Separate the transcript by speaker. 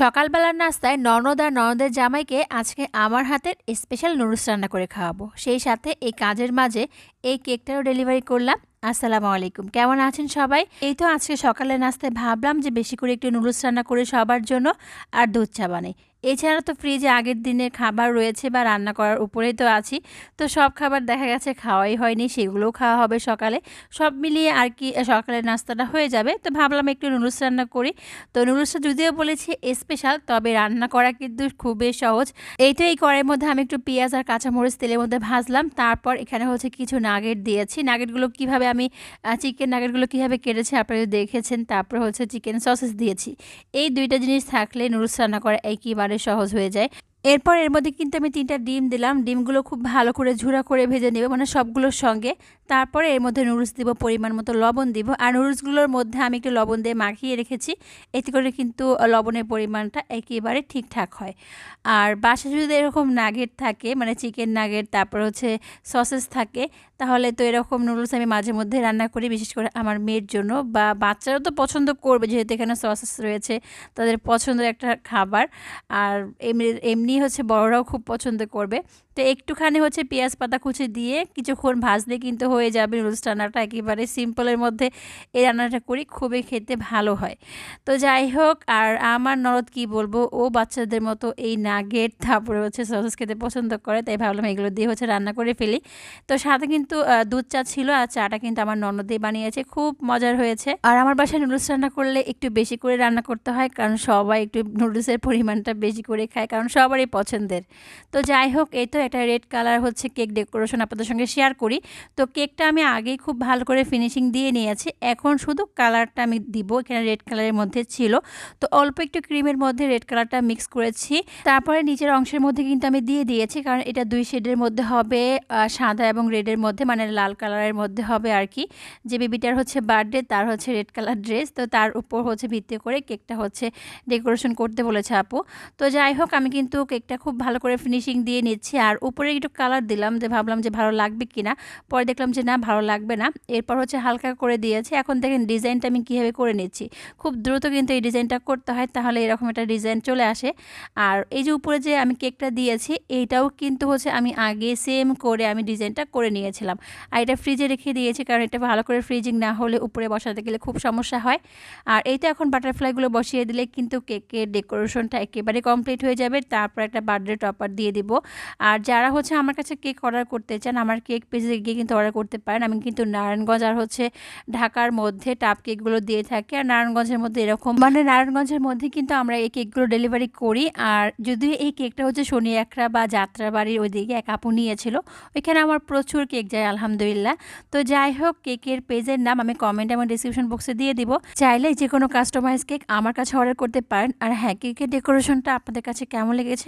Speaker 1: সকালবেলার নাস্তায় ননদ আর ননদের জামাইকে আজকে আমার হাতের স্পেশাল নুডলস রান্না করে খাওয়াবো। সেই সাথে এই কাজের মাঝে এই কেকটারও ডেলিভারি করলাম। আসসালামু আলাইকুম। কেমন আছেন সবাই? এই তো আজকে সকালের নাস্তায় ভাবলাম যে বেশি করে একটু নুডলস রান্না করে সবার জন্য আর দুধ চা বানাই। এছাড়া তো ফ্রিজে আগের দিনের খাবার রয়েছে বা রান্না করার উপরেই তো আছি। তো সব খাবার দেখা গেছে খাওয়াই হয়নি, সেগুলোও খাওয়া হবে সকালে। সব মিলিয়ে আর কি সকালের নাস্তাটা হয়ে যাবে। তো ভাবলাম একটু নুডলস রান্না করি। তো নুডলসটা যদিও বলেছি স্পেশাল তবে রান্না করা কিন্তু খুবই সহজ। এইটা এই কড়াইয়ের মধ্যে আমি একটু পেঁয়াজ আর কাঁচামরিচ তেলের মধ্যে ভাজলাম। তারপর এখানে হচ্ছে কিছু নাগেট দিয়েছি। নাগেটগুলো কীভাবে আমি চিকেন নাগেটগুলো কীভাবে কেটেছি আপনারা দেখেছেন, তারপর হচ্ছে চিকেন সসেস দিয়েছি। এই দুইটা জিনিস থাকলে নুডলস রান্না করা একইবার সহজ হয়ে যায়। এরপর এর মধ্যে কিন্তু আমি তিনটা ডিম দিলাম। ডিমগুলো খুব ভালো করে ঝুড়া করে ভেজে নেব মানে সবগুলোর সঙ্গে। তারপরে এর মধ্যে নুডলস দিব, পরিমাণ মতো লবণ দিব। আর নুডলসগুলোর মধ্যে আমি একটু লবণ দিয়ে মাখিয়ে রেখেছি। এতে করে কিন্তু লবণের পরিমাণটা একেবারে ঠিকঠাক হয়। আর বাসা যদি এরকম নাগেট থাকে মানে চিকেন নাগেট, তারপর হচ্ছে সসেস থাকে, তাহলে তো এরকম নুডলস আমি মাঝে মধ্যে রান্না করি, বিশেষ করে আমার মেয়ের জন্য। বা বাচ্চারাও তো পছন্দ করবে, যেহেতু এখানে সসেস রয়েছে, তাদের পছন্দের একটা খাবার। আর এমনি এমনি হচ্ছে বড়রাও খুব পছন্দ করবে। তো একটুখানি হচ্ছে পেঁয়াজ পাতা কুচি দিয়ে কিছুক্ষণ ভাজলে কিন্তু হয়ে যাবে নুডলস রান্নাটা একেবারে সিম্পলের মধ্যে এই রান্নাটা করি, খুবই খেতে ভালো হয়। তো যাই হোক, আর আমার নরদ কি বলব, ও বাচ্চাদের মতো এই নাগেট তারপরে হচ্ছে সসেস খেতে পছন্দ করে, তাই ভাবলাম এগুলো দিয়ে হচ্ছে রান্না করে ফেলি। তো সাথে কিন্তু দুধ চা ছিল আর চাটা কিন্তু আমার ননদই বানিয়েছে, খুব মজার হয়েছে। আর আমার বাসায় নুডলস রান্না করলে একটু বেশি করে রান্না করতে হয়, কারণ সবাই একটু নুডলসের পরিমাণটা বেশি করে খায়, কারণ সবারই পছন্দের। তো যাই হোক, এই তো একটা রেড কালার হচ্ছে কেক ডেকোরেশন আপনাদের সঙ্গে শেয়ার করি। তো কেকটা আমি আগেই খুব ভালো করে ফিনিশিং দিয়ে নিয়েছি। এখন শুধু কালারটা আমি দিব, এখানে রেড কালারের মধ্যে ছিল। তো অল্প একটু ক্রিমের মধ্যে রেড কালারটা মিক্স করেছি। তারপরে নিচের অংশের মধ্যে কিন্তু আমি দিয়ে দিয়েছি, কারণ এটা দুই শেডের মধ্যে হবে সাদা এবং রেডের মধ্যে মানে লাল কালারের মধ্যে হবে আর কি। যে বেবিটার হচ্ছে বার্থডে তার হচ্ছে রেড কালার ড্রেস তো তার উপর হচ্ছে ভিত্তি করে কেকটা হচ্ছে ডেকোরেশন করতে বলেছে আপু। তো যাই হোক, আমি কিন্তু কেকটা খুব ভালো করে ফিনিশিং দিয়ে নিচ্ছি। আর উপরে একটু কালার দিলাম যে ভাবলাম যে ভালো লাগবে কি না পরে দেখলাম যে না, ভালো লাগবে না। এরপর হচ্ছে হালকা করে দিয়েছি। এখন দেখেন ডিজাইনটা আমি কীভাবে করে নিচ্ছি। খুব দ্রুত কিন্তু এই ডিজাইনটা করতে হয়, তাহলে এরকম একটা ডিজাইন চলে আসে। আর এই যে উপরে যে আমি কেকটা দিয়েছি, এইটাও কিন্তু হচ্ছে আমি আগে সেম করে আমি ডিজাইনটা করে নিয়েছিলাম। আর এটা ফ্রিজে রেখে দিয়েছি, কারণ এটা ভালো করে ফ্রিজিং না হলে উপরে বসাতে গেলে খুব সমস্যা হয়। আর এইটা এখন বাটারফ্লাইগুলো বসিয়ে দিলে কিন্তু কেকের ডেকোরেশনটা একেবারে কমপ্লিট হয়ে যাবে। তারপর একটা বার্থডে টপার দিয়ে দিব। আর যারা হচ্ছে আমার কাছে কেক অর্ডার করতে চান, আমার কেক পেজে গিয়ে কিন্তু অর্ডার করতে পারেন। আমি কিন্তু নারায়ণগঞ্জ আর হচ্ছে ঢাকার মধ্যে টাপ কেকগুলো দিয়ে থাকি। আর নারায়ণগঞ্জের মধ্যে এরকম মানে নারায়ণগঞ্জের মধ্যে কিন্তু আমরা এই কেকগুলো ডেলিভারি করি। আর যদিও এই কেকটা হচ্ছে শনি একরা বা যাত্রা যাত্রাবাড়ির ওইদিকে এক আপু নিয়েছিল, ওইখানে আমার প্রচুর কেক যায়, আলহামদুলিল্লাহ। তো যাই হোক, কেকের পেজের নাম আমি কমেন্ট এবং ডিসক্রিপশন বক্সে দিয়ে দিব। চাইলে যে কোনো কাস্টমাইজ কেক আমার কাছে অর্ডার করতে পারেন। আর হ্যাঁ কেকের ডেকোরেশনটা আপনাদের কাছে কেমন লেগেছে